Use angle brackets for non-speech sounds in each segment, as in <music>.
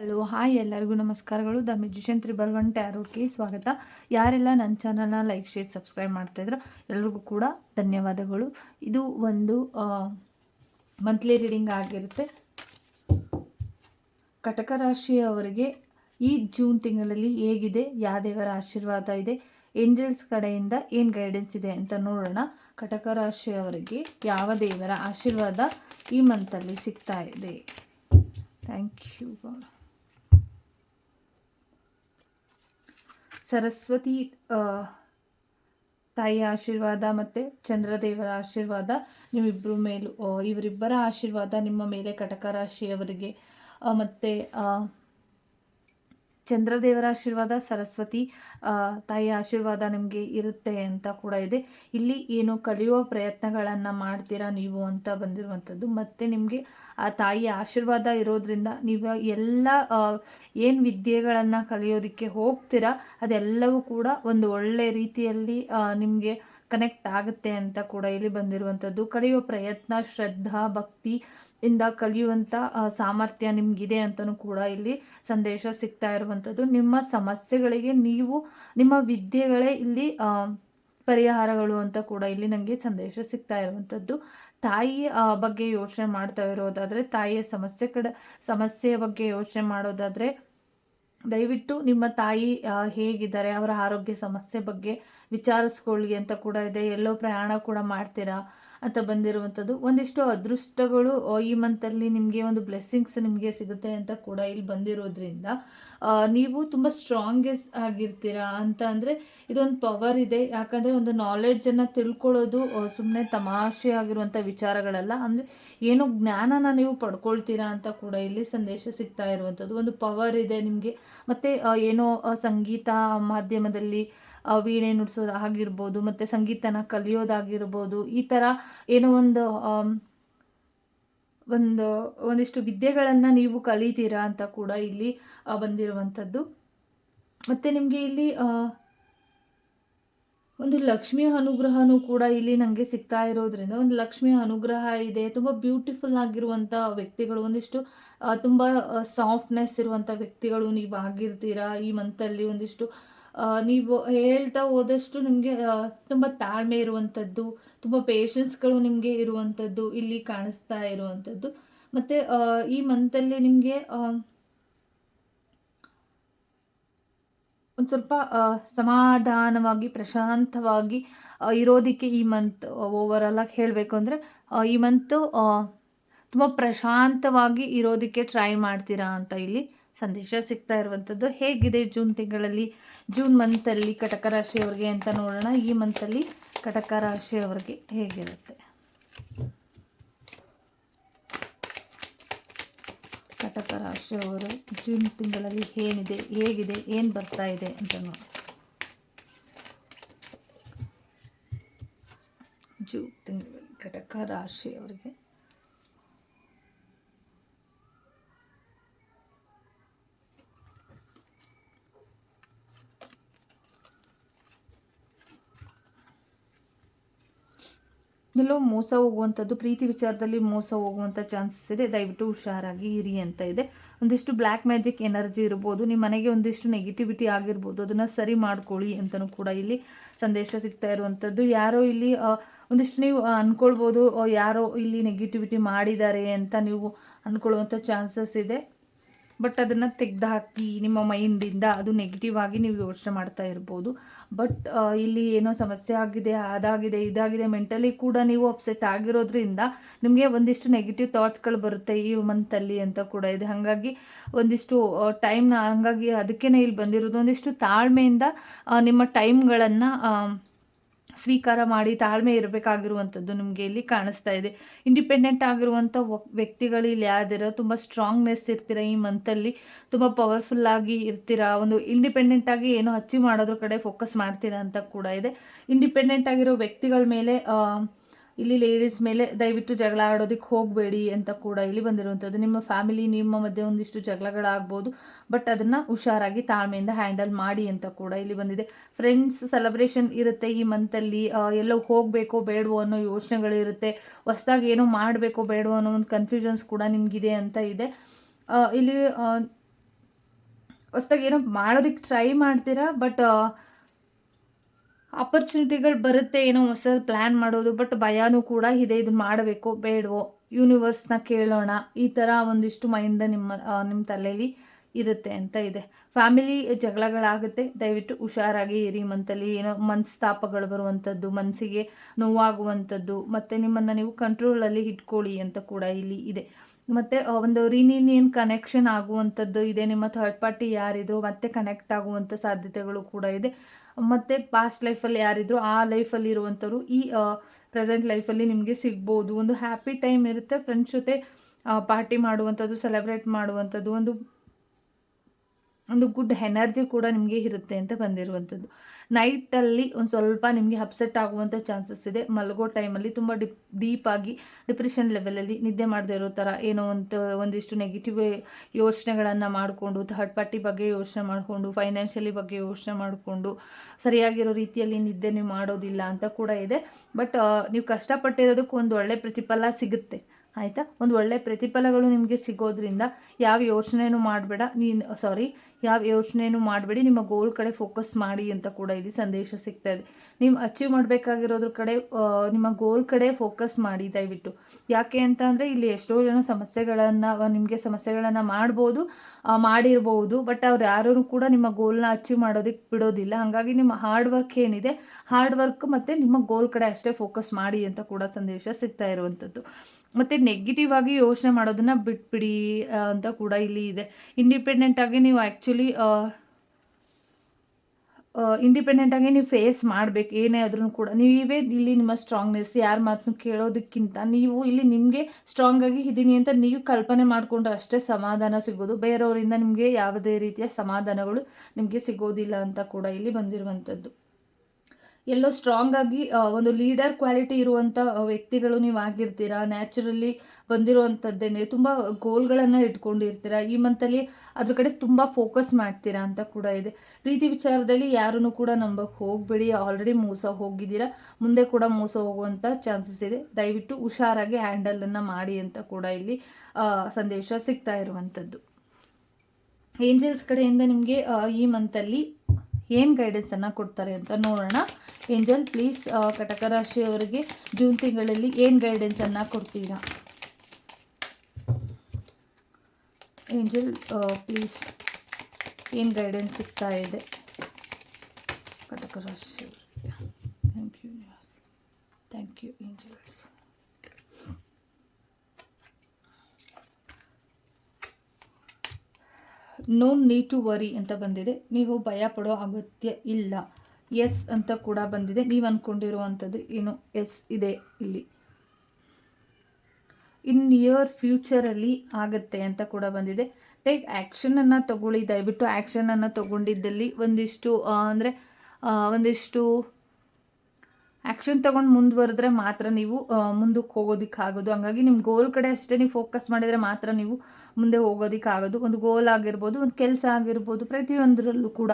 Hello, hi ಎಲ್ಲರಿಗೂ ನಮಸ್ಕಾರಗಳು. The musician triple one ಟ್ಯಾರೋಟ್ಗೆ ಸ್ವಾಗತ. ಯಾರೆಲ್ಲ ನನ್ನ ಚಾನಲ್ನ ಲೈಕ್, ಶೇರ್, ಸಬ್ಸ್ಕ್ರೈಬ್ ಮಾಡ್ತಾಯಿದ್ರು ಎಲ್ರಿಗೂ ಕೂಡ ಧನ್ಯವಾದಗಳು. ಇದು ಒಂದು ಮಂತ್ಲಿ ರೀಡಿಂಗ್ ಆಗಿರುತ್ತೆ. ಕಟಕ ರಾಶಿಯವರಿಗೆ ಈ ಜೂನ್ ತಿಂಗಳಲ್ಲಿ ಹೇಗಿದೆ ಯಾವ ದೇವರ ಆಶೀರ್ವಾದ ಇದೆ, ಏಂಜಲ್ಸ್ ಕಡೆಯಿಂದ ಏನು ಗೈಡೆನ್ಸ್ ಇದೆ ಅಂತ ನೋಡೋಣ. ಕಟಕ ರಾಶಿಯವರಿಗೆ ಯಾವ ದೇವರ ಆಶೀರ್ವಾದ ಈ ಮಂತಲ್ಲಿ ಸಿಗ್ತಾ ಇದೆ. Thank you. ಸರಸ್ವತಿ ತಾಯಿಯ ಆಶೀರ್ವಾದ ಮತ್ತು ಚಂದ್ರದೇವರ ಆಶೀರ್ವಾದ ನಿಮ್ಮಿಬ್ಬರ ಮೇಲೂ ಇವರಿಬ್ಬರ ಆಶೀರ್ವಾದ ನಿಮ್ಮ ಮೇಲೆ ಕಟಕ ರಾಶಿಯವರಿಗೆ ಮತ್ತು ಚಂದ್ರದೇವರ ಆಶೀರ್ವಾದ, ಸರಸ್ವತಿ ತಾಯಿಯ ಆಶೀರ್ವಾದ ನಿಮಗೆ ಇರುತ್ತೆ ಅಂತ ಕೂಡ ಇದೆ. ಇಲ್ಲಿ ಏನು ಕಲಿಯುವ ಪ್ರಯತ್ನಗಳನ್ನು ಮಾಡ್ತೀರಾ ನೀವು ಅಂತ ಬಂದಿರುವಂಥದ್ದು. ಮತ್ತು ನಿಮಗೆ ಆ ತಾಯಿಯ ಆಶೀರ್ವಾದ ಇರೋದ್ರಿಂದ ನೀವು ಎಲ್ಲ ಏನು ವಿದ್ಯೆಗಳನ್ನು ಕಲಿಯೋದಕ್ಕೆ ಹೋಗ್ತೀರಾ, ಅದೆಲ್ಲವೂ ಕೂಡ ಒಂದು ಒಳ್ಳೆ ರೀತಿಯಲ್ಲಿ ನಿಮಗೆ ಕನೆಕ್ಟ್ ಆಗುತ್ತೆ ಅಂತ ಕೂಡ ಇಲ್ಲಿ ಬಂದಿರುವಂಥದ್ದು. ಕಲಿಯುವ ಪ್ರಯತ್ನ, ಶ್ರದ್ಧಾ, ಭಕ್ತಿ ಇಂದ ಕಲಿಯುವಂಥ ಸಾಮರ್ಥ್ಯ ನಿಮಗಿದೆ ಅಂತಲೂ ಕೂಡ ಇಲ್ಲಿ ಸಂದೇಶ ಸಿಗ್ತಾ ಇರುವಂಥದ್ದು ನಿಮ್ಮ ಸಮಸ್ಯೆಗಳಿಗೆ ನೀವು, ನಿಮ್ಮ ವಿದ್ಯೆಗಳೇ ಇಲ್ಲಿ ಪರಿಹಾರಗಳು ಅಂತ ಕೂಡ ಇಲ್ಲಿ ನನಗೆ ಸಂದೇಶ ಸಿಗ್ತಾ ಇರುವಂಥದ್ದು ತಾಯಿ ಬಗ್ಗೆ ಯೋಚನೆ ಮಾಡ್ತಾ ಇರೋದಾದರೆ, ತಾಯಿಯ ಸಮಸ್ಯೆ ಕಡೆ, ಸಮಸ್ಯೆಯ ಬಗ್ಗೆ ಯೋಚನೆ ಮಾಡೋದಾದರೆ, ದಯವಿಟ್ಟು ನಿಮ್ಮ ತಾಯಿ ಹೇಗಿದ್ದಾರೆ, ಅವರ ಆರೋಗ್ಯ ಸಮಸ್ಯೆ ಬಗ್ಗೆ ವಿಚಾರಿಸ್ಕೊಳ್ಳಿ ಅಂತ ಕೂಡ ಇದೆ. ಎಲ್ಲೋ ಪ್ರಯಾಣ ಕೂಡ ಮಾಡ್ತೀರಾ? ಅಂತ ಬಂದಿರುವಂಥದ್ದು. ಒಂದಿಷ್ಟು ಅದೃಷ್ಟಗಳು ಈ ಮಂತಲ್ಲಿ ನಿಮಗೆ ಒಂದು ಬ್ಲೆಸ್ಸಿಂಗ್ಸ್ ನಿಮಗೆ ಸಿಗುತ್ತೆ ಅಂತ ಕೂಡ ಇಲ್ಲಿ ಬಂದಿರೋದ್ರಿಂದ ನೀವು ತುಂಬ ಸ್ಟ್ರಾಂಗೆಸ್ ಆಗಿರ್ತೀರಾ ಅಂತ ಅಂದರೆ ಇದೊಂದು ಪವರ್ ಇದೆ. ಯಾಕಂದರೆ ಒಂದು ನಾಲೆಡ್ಜನ್ನು ತಿಳ್ಕೊಳ್ಳೋದು ಸುಮ್ಮನೆ ತಮಾಷೆ ಆಗಿರುವಂಥ ವಿಚಾರಗಳಲ್ಲ. ಅಂದರೆ ಏನೋ ಜ್ಞಾನನ ನೀವು ಪಡ್ಕೊಳ್ತೀರಾ ಅಂತ ಕೂಡ ಇಲ್ಲಿ ಸಂದೇಶ ಸಿಗ್ತಾ ಇರುವಂಥದ್ದು. ಒಂದು ಪವರ್ ಇದೆ ನಿಮಗೆ. ಮತ್ತು ಏನೋ ಸಂಗೀತ ಮಾಧ್ಯಮದಲ್ಲಿ ವೀಣೆ ನುಡಿಸೋದು ಆಗಿರ್ಬೋದು, ಮತ್ತು ಸಂಗೀತನ ಕಲಿಯೋದಾಗಿರ್ಬೋದು, ಈ ಥರ ಏನೋ ಒಂದು ಒಂದು, ಒಂದಿಷ್ಟು ವಿದ್ಯೆಗಳನ್ನು ನೀವು ಕಲಿತೀರಾ ಅಂತ ಕೂಡ ಇಲ್ಲಿ ಬಂದಿರುವಂಥದ್ದು. ಮತ್ತು ನಿಮಗೆ ಇಲ್ಲಿ ಒಂದು ಲಕ್ಷ್ಮಿ ಅನುಗ್ರಹನೂ ಕೂಡ ಇಲ್ಲಿ ನನಗೆ ಸಿಗ್ತಾ ಇರೋದ್ರಿಂದ ಒಂದು ಲಕ್ಷ್ಮಿ ಅನುಗ್ರಹ ಇದೆ. ತುಂಬ ಬ್ಯೂಟಿಫುಲ್ ಆಗಿರುವಂಥ ವ್ಯಕ್ತಿಗಳು, ಒಂದಿಷ್ಟು ತುಂಬ ಸಾಫ್ಟ್ನೆಸ್ ಇರುವಂಥ ವ್ಯಕ್ತಿಗಳು ನೀವು ಆಗಿರ್ತೀರಾ ಈ ಮಂತಲ್ಲಿ ಒಂದಿಷ್ಟು ನೀವು ಹೇಳ್ತಾ ಹೋದಷ್ಟು ನಿಮಗೆ ತುಂಬ ತಾಳ್ಮೆ ಇರುವಂಥದ್ದು ತುಂಬ ಪೇಷನ್ಸ್ಗಳು ನಿಮಗೆ ಇರುವಂಥದ್ದು ಇಲ್ಲಿ ಕಾಣಿಸ್ತಾ ಇರುವಂಥದ್ದು ಮತ್ತು ಈ ಮಂತಲ್ಲಿ ನಿಮಗೆ ಒಂದು ಸ್ವಲ್ಪ ಸಮಾಧಾನವಾಗಿ, ಪ್ರಶಾಂತವಾಗಿ ಇರೋದಕ್ಕೆ ಈ ಮಂತ್ ಓವರಾಲ್ ಆಗಿ ಹೇಳಬೇಕು ಅಂದರೆ ಈ ಮಂತು ತುಂಬ ಪ್ರಶಾಂತವಾಗಿ ಇರೋದಕ್ಕೆ ಟ್ರೈ ಮಾಡ್ತೀರಾ ಅಂತ ಇಲ್ಲಿ. ಸಂದೇಶ ಸಿಗ್ತಾ ಇರುವಂಥದ್ದು ಹೇಗಿದೆ ಜೂನ್ ತಿಂಗಳಲ್ಲಿ, ಜೂನ್ ಮಂತಲ್ಲಿ ಕಟಕ ರಾಶಿಯವ್ರಿಗೆ ಅಂತ ನೋಡೋಣ. ಈ ಮಂತಲ್ಲಿ ಕಟಕ ರಾಶಿಯವ್ರಿಗೆ ಹೇಗಿರುತ್ತೆ? ಕಟಕ ರಾಶಿಯವರು ಜೂನ್ ತಿಂಗಳಲ್ಲಿ ಏನಿದೆ, ಹೇಗಿದೆ, ಏನು ಬರ್ತಾ ಇದೆ ಅಂತ ನೋಡಿ ಜೂನ್ ತಿಂಗಳಲ್ಲಿ ಕಟಕ ರಾಶಿಯವರಿಗೆ ಎಲ್ಲೋ ಮೋಸ ಹೋಗುವಂಥದ್ದು, ಪ್ರೀತಿ ವಿಚಾರದಲ್ಲಿ ಮೋಸ ಹೋಗುವಂಥ ಚಾನ್ಸಸ್ ಇದೆ. ದಯವಿಟ್ಟು ಹುಷಾರಾಗಿ ಇರಿ ಅಂತ ಇದೆ. ಒಂದಿಷ್ಟು ಬ್ಲ್ಯಾಕ್ ಮ್ಯಾಜಿಕ್ ಎನರ್ಜಿ ಇರ್ಬೋದು ನಿಮ್ಮ ಮನೆಗೆ ಒಂದಿಷ್ಟು ನೆಗೆಟಿವಿಟಿ ಆಗಿರ್ಬೋದು, ಅದನ್ನು ಸರಿ ಮಾಡ್ಕೊಳ್ಳಿ ಅಂತಲೂ ಕೂಡ ಇಲ್ಲಿ ಸಂದೇಶ ಸಿಗ್ತಾ ಇರುವಂಥದ್ದು. ಯಾರೋ ಇಲ್ಲಿ ಒಂದಿಷ್ಟು ನೀವು ಅಂದ್ಕೊಳ್ಬೋದು ಯಾರೋ ಇಲ್ಲಿ ನೆಗೆಟಿವಿಟಿ ಮಾಡಿದ್ದಾರೆ ಅಂತ ನೀವು ಅಂದ್ಕೊಳ್ಳುವಂಥ ಚಾನ್ಸಸ್ ಇದೆ. ಬಟ್ ಅದನ್ನು ತೆಗೆದುಹಾಕಿ ನಿಮ್ಮ ಮೈಂಡಿಂದ ಅದು ನೆಗೆಟಿವ್ ಆಗಿ ನೀವು ಯೋಚನೆ ಮಾಡ್ತಾ ಇರ್ಬೋದು. ಬಟ್ ಇಲ್ಲಿ ಏನೋ ಸಮಸ್ಯೆ ಆಗಿದೆ, ಅದಾಗಿದೆ, ಇದಾಗಿದೆ ಮೆಂಟಲಿ ಕೂಡ ನೀವು ಅಪ್ಸೆಟ್ ಆಗಿರೋದ್ರಿಂದ ನಿಮಗೆ ಒಂದಿಷ್ಟು ನೆಗೆಟಿವ್ ಥಾಟ್ಸ್ಗಳು ಬರುತ್ತೆ ಈ ಮಂತಲ್ಲಿ ಅಂತ ಕೂಡ ಇದೆ. ಹಾಗಾಗಿ ಒಂದಿಷ್ಟು ಟೈಮ್ನ ಹಾಗಾಗಿ ಅದಕ್ಕೇ ಇಲ್ಲಿ ಬಂದಿರೋದು. ಒಂದಿಷ್ಟು ತಾಳ್ಮೆಯಿಂದ ನಿಮ್ಮ ಟೈಮ್ಗಳನ್ನು ಸ್ವೀಕಾರ ಮಾಡಿ ತಾಳ್ಮೆ ಇರಬೇಕಾಗಿರುವಂಥದ್ದು ನಿಮಗೆ ಇಲ್ಲಿ ಕಾಣಿಸ್ತಾ ಇದೆ. ಇಂಡಿಪೆಂಡೆಂಟ್ ಆಗಿರುವಂಥ ವ್ಯಕ್ತಿಗಳು ಇಲ್ಲಿ ಯಾವ್ದಿರೋ ತುಂಬ ಸ್ಟ್ರಾಂಗ್ನೆಸ್ ಇರ್ತೀರ ಈ ಮಂತಲ್ಲಿ ತುಂಬ ಪವರ್ಫುಲ್ಲಾಗಿ ಇರ್ತೀರಾ, ಒಂದು ಇಂಡಿಪೆಂಡೆಂಟ್ ಆಗಿ ಏನೋ ಅಚೀವ್ ಮಾಡೋದ್ರ ಕಡೆ ಫೋಕಸ್ ಮಾಡ್ತೀರಾ ಅಂತ ಕೂಡ ಇದೆ. ಇಂಡಿಪೆಂಡೆಂಟ್ ಆಗಿರೋ ವ್ಯಕ್ತಿಗಳ ಮೇಲೆ ಇಲ್ಲಿ ಲೇಡೀಸ್ ಮೇಲೆ ದಯವಿಟ್ಟು ಜಗಳ ಆಡೋದಕ್ಕೆ ಹೋಗಬೇಡಿ ಅಂತ ಕೂಡ ಇಲ್ಲಿ ಬಂದಿರುವಂಥದ್ದು ನಿಮ್ಮ ಫ್ಯಾಮಿಲಿ ನಿಮ್ಮ ಮಧ್ಯೆ ಒಂದಿಷ್ಟು ಜಗಳಗಳಾಗ್ಬೋದು ಬಟ್ ಅದನ್ನು ಹುಷಾರಾಗಿ ತಾಳ್ಮೆಯಿಂದ ಹ್ಯಾಂಡಲ್ ಮಾಡಿ ಅಂತ ಕೂಡ ಇಲ್ಲಿ ಬಂದಿದೆ. ಫ್ರೆಂಡ್ಸ್ ಸೆಲೆಬ್ರೇಷನ್ ಇರುತ್ತೆ ಈ ಮಂತಲ್ಲಿ ಎಲ್ಲೋ ಹೋಗಬೇಕೋ ಬೇಡವೋ ಅನ್ನೋ ಯೋಚನೆಗಳಿರುತ್ತೆ ಹೊಸದಾಗಿ ಏನೋ ಮಾಡಬೇಕೋ ಬೇಡವೋ ಅನ್ನೋ ಒಂದು ಕನ್ಫ್ಯೂಷನ್ಸ್ ಕೂಡ ನಿಮಗಿದೆ ಅಂತ ಇದೆ. ಇಲ್ಲಿ ಹೊಸ್ದಾಗಿ ಏನೋ ಮಾಡೋದಕ್ಕೆ ಟ್ರೈ ಮಾಡ್ತೀರಾ? ಬಟ್ ಆಪರ್ಚುನಿಟಿಗಳು ಬರುತ್ತೆ, ಏನೋ ಹೊಸದು ಪ್ಲ್ಯಾನ್ ಮಾಡೋದು ಬಟ್ ಭಯನೂ ಕೂಡ ಇದೆ ಇದು ಮಾಡಬೇಕು, ಬೇಡವೋ ಯೂನಿವರ್ಸ್ನ ಕೇಳೋಣ, ಈ ಥರ ಒಂದಿಷ್ಟು ಮೈಂಡ್ ನಿಮ್ಮ ನಿಮ್ಮ ತಲೆಯಲ್ಲಿ ಇರುತ್ತೆ ಅಂತ ಇದೆ. ಫ್ಯಾಮಿಲಿ ಜಗಳಗಳಾಗುತ್ತೆ, ದಯವಿಟ್ಟು ಹುಷಾರಾಗಿ ಇರಿ ಮಂತಲ್ಲಿ ಏನೋ ಮನಸ್ತಾಪಗಳು ಬರುವಂಥದ್ದು ಮನಸ್ಸಿಗೆ ನೋವಾಗುವಂಥದ್ದು ಮತ್ತು ನಿಮ್ಮನ್ನು ನೀವು ಕಂಟ್ರೋಲಲ್ಲಿ ಇಟ್ಕೊಳ್ಳಿ ಅಂತ ಕೂಡ ಇಲ್ಲಿ ಇದೆ. ಮತ್ತು ಒಂದು ರಿನಿನಿಯನ್ ಕನೆಕ್ಷನ್ ಆಗುವಂಥದ್ದು ಇದೆ. ನಿಮ್ಮ ಥರ್ಡ್ ಪಾರ್ಟಿ ಯಾರಿದ್ರು ಮತ್ತೆ ಕನೆಕ್ಟ್ ಆಗುವಂಥ ಸಾಧ್ಯತೆಗಳು ಕೂಡ ಇದೆ. ಮತ್ತು ಪಾಸ್ಟ್ ಲೈಫಲ್ಲಿ ಯಾರಿದ್ರು, ಆ ಲೈಫಲ್ಲಿ ಇರುವಂಥವ್ರು ಈ ಪ್ರೆಸೆಂಟ್ ಲೈಫಲ್ಲಿ ನಿಮಗೆ ಸಿಗ್ಬೋದು. ಒಂದು ಹ್ಯಾಪಿ ಟೈಮ್ ಇರುತ್ತೆ. ಫ್ರೆಂಡ್ಸ್ ಜೊತೆ ಪಾರ್ಟಿ ಮಾಡುವಂಥದ್ದು ಸೆಲೆಬ್ರೇಟ್ ಮಾಡುವಂಥದ್ದು, ಒಂದು ಒಂದು ಗುಡ್ ಎನರ್ಜಿ ಕೂಡ ನಿಮಗೆ ಇರುತ್ತೆ ಅಂತ ಬಂದಿರುವಂಥದ್ದು. ನೈಟಲ್ಲಿ ಒಂದು ಸ್ವಲ್ಪ ನಿಮಗೆ ಅಪ್ಸೆಟ್ ಆಗುವಂಥ ಚಾನ್ಸಸ್ ಇದೆ. ಮಲಗೋ ಟೈಮಲ್ಲಿ ತುಂಬ ಡಿಪ್ ಡೀಪಾಗಿ ಡಿಪ್ರೆಷನ್ ಲೆವೆಲಲ್ಲಿ ನಿದ್ದೆ ಮಾಡದೇ ಇರೋ ಥರ ಏನೋ ಒಂದು, ಒಂದಿಷ್ಟು ನೆಗೆಟಿವ್ ಯೋಚನೆಗಳನ್ನು ಮಾಡಿಕೊಂಡು ಥರ್ಡ್ ಪಾರ್ಟಿ ಬಗ್ಗೆ ಯೋಚನೆ ಮಾಡಿಕೊಂಡು ಫೈನಾನ್ಷಿಯಲಿ ಬಗ್ಗೆ ಯೋಚನೆ ಮಾಡಿಕೊಂಡು, ಸರಿಯಾಗಿರೋ ರೀತಿಯಲ್ಲಿ ನಿದ್ದೆ ನೀವು ಮಾಡೋದಿಲ್ಲ ಅಂತ ಕೂಡ ಇದೆ. ಬಟ್ ನೀವು ಕಷ್ಟಪಟ್ಟಿರೋದಕ್ಕೆ ಒಂದು ಒಳ್ಳೆ ಪ್ರತಿಫಲ ಸಿಗುತ್ತೆ. ಆಯಿತಾ? ಒಂದು ಒಳ್ಳೆ ಪ್ರತಿಫಲಗಳು ನಿಮಗೆ ಸಿಗೋದ್ರಿಂದ ಯಾವ ಯೋಚನೆಯೂ ಮಾಡಬೇಡ. ನೀನು ಸಾರಿ ಯಾವ ಯೋಚನೆಯೂ ಮಾಡಬೇಡಿ. ನಿಮ್ಮ ಗೋಲ್ ಕಡೆ ಫೋಕಸ್ ಮಾಡಿ ಅಂತ ಕೂಡ ಇಲ್ಲಿ ಸಂದೇಶ ಸಿಗ್ತಾ ಇದೆ. ನೀವು ಅಚೀವ್ ಮಾಡಬೇಕಾಗಿರೋದ್ರ ಕಡೆ ನಿಮ್ಮ ಗೋಲ್ ಕಡೆ ಫೋಕಸ್ ಮಾಡಿ ದಯವಿಟ್ಟು. ಯಾಕೆ ಅಂತ ಇಲ್ಲಿ ಎಷ್ಟೋ ಜನ ಸಮಸ್ಯೆಗಳನ್ನು, ನಿಮಗೆ ಸಮಸ್ಯೆಗಳನ್ನು ಮಾಡ್ಬೋದು ಮಾಡಿರ್ಬೋದು ಬಟ್ ಅವ್ರು ಯಾರೂ ಕೂಡ ನಿಮ್ಮ ಗೋಲ್ನ ಅಚೀವ್ ಮಾಡೋದಕ್ಕೆ ಬಿಡೋದಿಲ್ಲ. ಹಾಗಾಗಿ ನಿಮ್ಮ ಹಾರ್ಡ್ ವರ್ಕ್ ಏನಿದೆ ಹಾರ್ಡ್ ವರ್ಕ್ ಮತ್ತು ನಿಮ್ಮ ಗೋಲ್ ಕಡೆ ಅಷ್ಟೇ ಫೋಕಸ್ ಮಾಡಿ ಅಂತ ಕೂಡ ಸಂದೇಶ ಸಿಗ್ತಾ ಇರುವಂಥದ್ದು. ಮತ್ತು ನೆಗೆಟಿವ್ ಆಗಿ ಯೋಚನೆ ಮಾಡೋದನ್ನು ಬಿಟ್ಬಿಡಿ ಅಂತ ಕೂಡ ಇಲ್ಲಿ ಇದೆ. ಇಂಡಿಪೆಂಡೆಂಟಾಗಿ ನೀವು ಆ್ಯಕ್ಚುಲಿ ಇಂಡಿಪೆಂಡೆಂಟಾಗಿ ನೀವು ಫೇಸ್ ಮಾಡಬೇಕು, ಏನೇ ಆದ್ರೂ ಕೂಡ. ನೀವೇ ಇಲ್ಲಿ ನಿಮ್ಮ ಸ್ಟ್ರಾಂಗ್ನೆಸ್ ಯಾರ ಮಾತನ್ನು ಕೇಳೋದಕ್ಕಿಂತ ನೀವು ಇಲ್ಲಿ ನಿಮಗೆ ಸ್ಟ್ರಾಂಗಾಗಿ ಇದ್ದೀನಿ ಅಂತ ನೀವು ಕಲ್ಪನೆ ಮಾಡಿಕೊಂಡ್ರೆ ಅಷ್ಟೇ ಸಮಾಧಾನ ಸಿಗೋದು. ಬೇರೆಯವರಿಂದ ನಿಮಗೆ ಯಾವುದೇ ರೀತಿಯ ಸಮಾಧಾನಗಳು ನಿಮಗೆ ಸಿಗೋದಿಲ್ಲ ಅಂತ ಕೂಡ ಇಲ್ಲಿ ಬಂದಿರುವಂಥದ್ದು. ಎಲ್ಲೋ ಸ್ಟ್ರಾಂಗ್ ಆಗಿ ಒಂದು ಲೀಡರ್ ಕ್ವಾಲಿಟಿ ಇರುವಂಥ ವ್ಯಕ್ತಿಗಳು ನೀವು ಆಗಿರ್ತೀರಾ? ನ್ಯಾಚುರಲಿ ಬಂದಿರುವಂಥದ್ದೇನೆ ತುಂಬ ಗೋಲ್ಗಳನ್ನು ಇಟ್ಕೊಂಡಿರ್ತೀರ? ಈ ಮಂತಲ್ಲಿ ಅದ್ರ ಕಡೆ ತುಂಬ ಫೋಕಸ್ ಮಾಡ್ತೀರಾ ಅಂತ ಕೂಡ ಇದೆ. ಪ್ರೀತಿ ವಿಚಾರದಲ್ಲಿ ಯಾರನ್ನು ಕೂಡ ನಂಬಕ್ಕೆ ಹೋಗಬೇಡಿ. ಆಲ್ರೆಡಿ ಮೋಸ ಹೋಗಿದ್ದೀರಾ. ಮುಂದೆ ಕೂಡ ಮೋಸ ಹೋಗುವಂಥ ಚಾನ್ಸಸ್ ಇದೆ. ದಯವಿಟ್ಟು ಹುಷಾರಾಗಿ ಹ್ಯಾಂಡಲನ್ನು ಮಾಡಿ ಅಂತ ಕೂಡ ಇಲ್ಲಿ ಸಂದೇಶ ಸಿಗ್ತಾ ಇರುವಂಥದ್ದು ಏಂಜಲ್ಸ್ ಕಡೆಯಿಂದ ನಿಮಗೆ ಈ ಮಂತಲ್ಲಿ ಏನು ಗೈಡೆನ್ಸನ್ನು ಕೊಡ್ತಾರೆ ಅಂತ ನೋಡೋಣ. ಏಂಜಲ್ ಪ್ಲೀಸ್ ಕಟಕ ರಾಶಿಯವರಿಗೆ ಜೂನ್ ತಿಂಗಳಲ್ಲಿ ಏನು ಗೈಡೆನ್ಸನ್ನು ಕೊಡ್ತೀರಾ? ಏಂಜಲ್ ಪ್ಲೀಸ್ ಏನು ಗೈಡೆನ್ಸ್ ಸಿಗ್ತಾ ಇದೆ? ಕಟಕ ರಾಶಿಯವರಿಗೆ thank you thank you angels no need to worry ಅಂತ ಬಂದಿದೆ. ನೀವು ಭಯ ಪಡೋ ಅಗತ್ಯ ಇಲ್ಲ. ಎಸ್ ಅಂತ ಕೂಡ ಬಂದಿದೆ. ನೀವು ಅಂದ್ಕೊಂಡಿರುವಂಥದ್ದು ಏನು? ಎಸ್ ಇದೆ ಇಲ್ಲಿ. ಇನ್ ನಿಯರ್ ಫ್ಯೂಚರಲ್ಲಿ ಆಗುತ್ತೆ ಅಂತ ಕೂಡ ಬಂದಿದೆ. ಟೇಕ್ ಆ್ಯಕ್ಷನನ್ನು ತಗೊಳ್ಳಿ. ದಯವಿಟ್ಟು ಆ್ಯಕ್ಷನನ್ನು ತಗೊಂಡಿದ್ದಲ್ಲಿ ಒಂದಿಷ್ಟು ಅಂದರೆ ಒಂದಿಷ್ಟು ಆ್ಯಕ್ಷನ್ ತೊಗೊಂಡು ಮುಂದುವರೆದ್ರೆ ಮಾತ್ರ ನೀವು ಮುಂದಕ್ಕೆ ಹೋಗೋದಕ್ಕಾಗೋದು. ಹಂಗಾಗಿ ನಿಮ್ಮ ಗೋಲ್ ಕಡೆ ಅಷ್ಟೇ ನೀವು ಫೋಕಸ್ ಮಾಡಿದರೆ ಮಾತ್ರ ನೀವು ಮುಂದೆ ಹೋಗೋದಕ್ಕಾಗೋದು. ಒಂದು ಗೋಲ್ ಆಗಿರ್ಬೋದು, ಒಂದು ಕೆಲಸ ಆಗಿರ್ಬೋದು, ಪ್ರತಿಯೊಂದರಲ್ಲೂ ಕೂಡ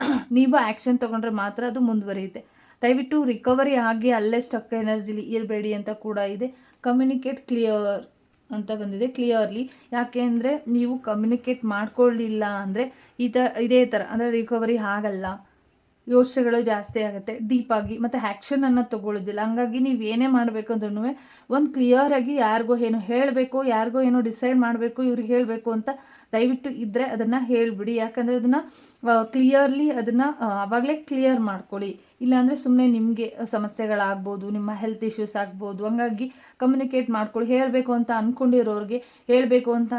<clears throat> ನೀವು ಆ್ಯಕ್ಷನ್ ತೊಗೊಂಡ್ರೆ ಮಾತ್ರ ಅದು ಮುಂದುವರಿಯುತ್ತೆ. ದಯವಿಟ್ಟು ರಿಕವರಿ ಆಗಿ ಅಲ್ಲೇ ಸ್ಟಕ್ ಎನರ್ಜಿಲಿ ಇರಬೇಡಿ ಅಂತ ಕೂಡ ಇದೆ. ಕಮ್ಯುನಿಕೇಟ್ ಕ್ಲಿಯರ್ ಅಂತ ಬಂದಿದೆ ಕ್ಲಿಯರ್ಲಿ ಯಾಕೆ ಅಂದರೆ ನೀವು ಕಮ್ಯುನಿಕೇಟ್ ಮಾಡ್ಕೊಳ್ಳಿಲ್ಲ ಅಂದರೆ ಈ ಥರ ಇದೇ ಥರ ಅಂದರೆ ರಿಕವರಿ ಆಗಲ್ಲ. ಯೋಚನೆಗಳು ಜಾಸ್ತಿ ಆಗುತ್ತೆ. ಡೀಪಾಗಿ ಮತ್ತು ಆ್ಯಕ್ಷನನ್ನು ತೊಗೊಳ್ಳೋದಿಲ್ಲ ಹಂಗಾಗಿ ನೀವು ಏನೇ ಮಾಡಬೇಕು ಅಂದ್ರೂ ಒಂದು ಕ್ಲಿಯರಾಗಿ ಯಾರಿಗೋ ಏನು ಹೇಳಬೇಕು, ಯಾರಿಗೋ ಏನೋ ಡಿಸೈಡ್ ಮಾಡಬೇಕು ಇವ್ರಿಗೆ ಹೇಳಬೇಕು ಅಂತ ದಯವಿಟ್ಟು ಇದ್ದರೆ ಅದನ್ನು ಹೇಳಿಬಿಡಿ. ಯಾಕಂದರೆ ಅದನ್ನು ಕ್ಲಿಯರ್ಲಿ ಅದನ್ನು ಆವಾಗಲೇ ಕ್ಲಿಯರ್ ಮಾಡ್ಕೊಳ್ಳಿ. ಇಲ್ಲಾಂದರೆ ಸುಮ್ಮನೆ ನಿಮಗೆ ಸಮಸ್ಯೆಗಳಾಗ್ಬೋದು, ನಿಮ್ಮ ಹೆಲ್ತ್ ಇಶ್ಯೂಸ್ ಆಗ್ಬೋದು, ಹಂಗಾಗಿ ಕಮ್ಯುನಿಕೇಟ್ ಮಾಡ್ಕೊಳ್ಳಿ. ಹೇಳಬೇಕು ಅಂತ ಅಂದ್ಕೊಂಡಿರೋರಿಗೆ ಹೇಳಬೇಕು ಅಂತ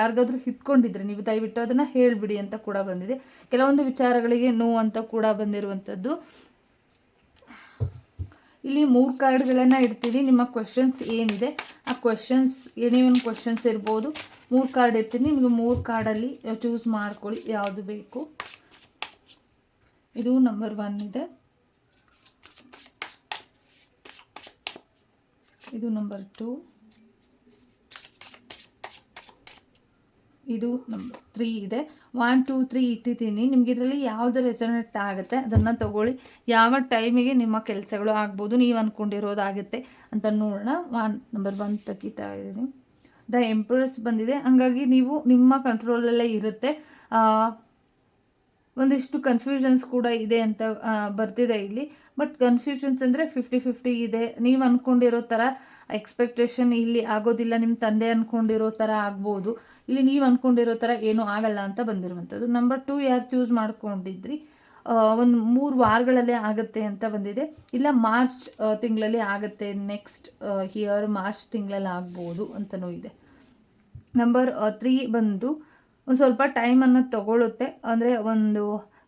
ಯಾರಿಗಾದ್ರೂ ಇಟ್ಕೊಂಡಿದ್ರೆ ನೀವು ದಯವಿಟ್ಟು ಅದನ್ನು ಹೇಳಿಬಿಡಿ ಅಂತ ಕೂಡ ಬಂದಿದೆ. ಕೆಲವೊಂದು ವಿಚಾರಗಳಿಗೆ ನೋವು ಅಂತ ಕೂಡ ಬಂದಿರುವಂಥದ್ದು. ಇಲ್ಲಿ ಮೂರು ಕಾರ್ಡ್ಗಳನ್ನು ಇಡ್ತೀವಿ. ನಿಮ್ಮ ಕ್ವೆಶನ್ಸ್ ಏನಿದೆ? ಆ ಕ್ವೆಶನ್ಸ್ ಏನೇ ಒಂದು ಕ್ವೆಶನ್ಸ್ ಇರ್ಬೋದು? ಮೂರು ಕಾರ್ಡ್ ಇರ್ತೀನಿ. ನಿಮಗೆ ಮೂರು ಕಾರ್ಡಲ್ಲಿ ಚೂಸ್ ಮಾಡ್ಕೊಳ್ಳಿ. ಯಾವುದು ಬೇಕು. ಇದು ನಂಬರ್ ಒನ್ ಇದೆ. ಇದು ನಂಬರ್ ಟೂ ಇದು ನಂಬರ್ ತ್ರೀ ಇದೆ. ಒನ್ ಟೂ ತ್ರೀ ಇಟ್ಟಿದ್ದೀನಿ. ನಿಮ್ಗೆ ಇದರಲ್ಲಿ ಯಾವುದು ರೆಸನೆಟ್ ಆಗುತ್ತೆ, ಅದನ್ನು ತೊಗೊಳ್ಳಿ. ಯಾವ ಟೈಮಿಗೆ ನಿಮ್ಮ ಕೆಲಸಗಳು ಆಗ್ಬೋದು, ನೀವು ಅಂದ್ಕೊಂಡಿರೋದಾಗುತ್ತೆ ಅಂತ ನೋಡೋಣ. ಒನ್ ನಂಬರ್ ಒನ್ ತೆಗಿತಾ ಇದ್ದೀನಿ. ದ ಎಂಪ್ರೆಸ್ ಬಂದಿದೆ. ಹಂಗಾಗಿ ನೀವು ನಿಮ್ಮ ಕಂಟ್ರೋಲಲ್ಲೇ ಇರುತ್ತೆ. ಒಂದಿಷ್ಟು ಕನ್ಫ್ಯೂಷನ್ಸ್ ಕೂಡ ಇದೆ ಅಂತ ಬರ್ತಿದೆ ಇಲ್ಲಿ. ಬಟ್ ಕನ್ಫ್ಯೂಷನ್ಸ್ ಅಂದರೆ ಫಿಫ್ಟಿ ಫಿಫ್ಟಿ ಇದೆ. ನೀವು ಅಂದ್ಕೊಂಡಿರೋ ಥರ ಎಕ್ಸ್ಪೆಕ್ಟೇಷನ್ ಇಲ್ಲಿ ಆಗೋದಿಲ್ಲ. ನಿಮ್ಮ ತಂದೆ ಅಂದ್ಕೊಂಡಿರೋ ಥರ ಆಗ್ಬೋದು. ಇಲ್ಲಿ ನೀವು ಅಂದ್ಕೊಂಡಿರೋ ಥರ ಏನೂ ಆಗಲ್ಲ ಅಂತ ಬಂದಿರುವಂಥದ್ದು. ನಂಬರ್ ಟು ಯಾರು ಚೂಸ್ ಮಾಡ್ಕೊಂಡಿದ್ರಿ? ಒಂದು ಮೂರು ವಾರಗಳಲ್ಲೇ ಆಗುತ್ತೆ ಅಂತ ಬಂದಿದೆ. ಇಲ್ಲ ಮಾರ್ಚ್ ತಿಂಗಳಲ್ಲಿ ಆಗುತ್ತೆ, ನೆಕ್ಸ್ಟ್ ಇಯರ್ ಮಾರ್ಚ್ ತಿಂಗಳಲ್ಲಿ ಆಗ್ಬೋದು ಅಂತಲೂ ಇದೆ ನಂಬರ್ ತ್ರೀ ಬಂದು ಒಂದು ಸ್ವಲ್ಪ ಟೈಮ್ ತಗೊಳ್ಳುತ್ತೆ ಅಂದರೆ ಒಂದು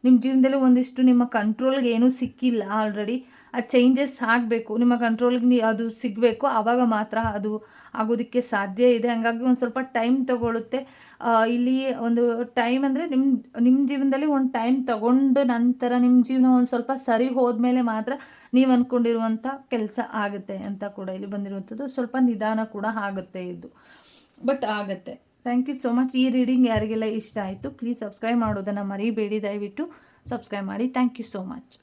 ನಿಮ್ಮ ಜೀವನದಲ್ಲಿ ಒಂದಿಷ್ಟು ನಿಮ್ಮ ಕಂಟ್ರೋಲ್ಗೆ ಏನೂ ಸಿಕ್ಕಿಲ್ಲ ಆಲ್ರೆಡಿ ಆ ಚೇಂಜಸ್ ಆಗಬೇಕು, ನಿಮ್ಮ ಕಂಟ್ರೋಲ್ಗೆ ಅದು ಸಿಗಬೇಕು ಆವಾಗ ಮಾತ್ರ ಅದು ಆಗೋದಕ್ಕೆ ಸಾಧ್ಯ ಇದೆ. ಹಾಗಾಗಿ ಒಂದು ಸ್ವಲ್ಪ ಟೈಮ್ ತಗೊಳುತ್ತೆ. ಇಲ್ಲಿ ಒಂದು ಟೈಮ್ ಅಂದರೆ ನಿಮ್ಮ ನಿಮ್ಮ ಜೀವನದಲ್ಲಿ ಒಂದು ಟೈಮ್ ತಗೊಂಡು ನಂತರ ನಿಮ್ಮ ಜೀವನ ಒಂದು ಸ್ವಲ್ಪ ಸರಿ ಹೋದ್ಮೇಲೆ ಮಾತ್ರ ನೀವು ಅಂದ್ಕೊಂಡಿರುವಂಥ ಕೆಲಸ ಆಗುತ್ತೆ ಅಂತ ಕೂಡ ಇಲ್ಲಿ ಬಂದಿರುವಂಥದ್ದು. ಸ್ವಲ್ಪ ನಿಧಾನ ಕೂಡ ಆಗುತ್ತೆ ಇದು. ಬಟ್ ಆಗುತ್ತೆ. ಥ್ಯಾಂಕ್ ಯು ಸೋ ಮಚ್ ಈ ರೀಡಿಂಗ್ ಯಾರಿಗೆಲ್ಲ ಇಷ್ಟ ಆಯಿತು ಪ್ಲೀಸ್ ಸಬ್ಸ್ಕ್ರೈಬ್ ಮಾಡೋದನ್ನು ಮರಿಬೇಡಿ. ದಯವಿಟ್ಟು ಸಬ್ಸ್ಕ್ರೈಬ್ ಮಾಡಿ. Thank you so much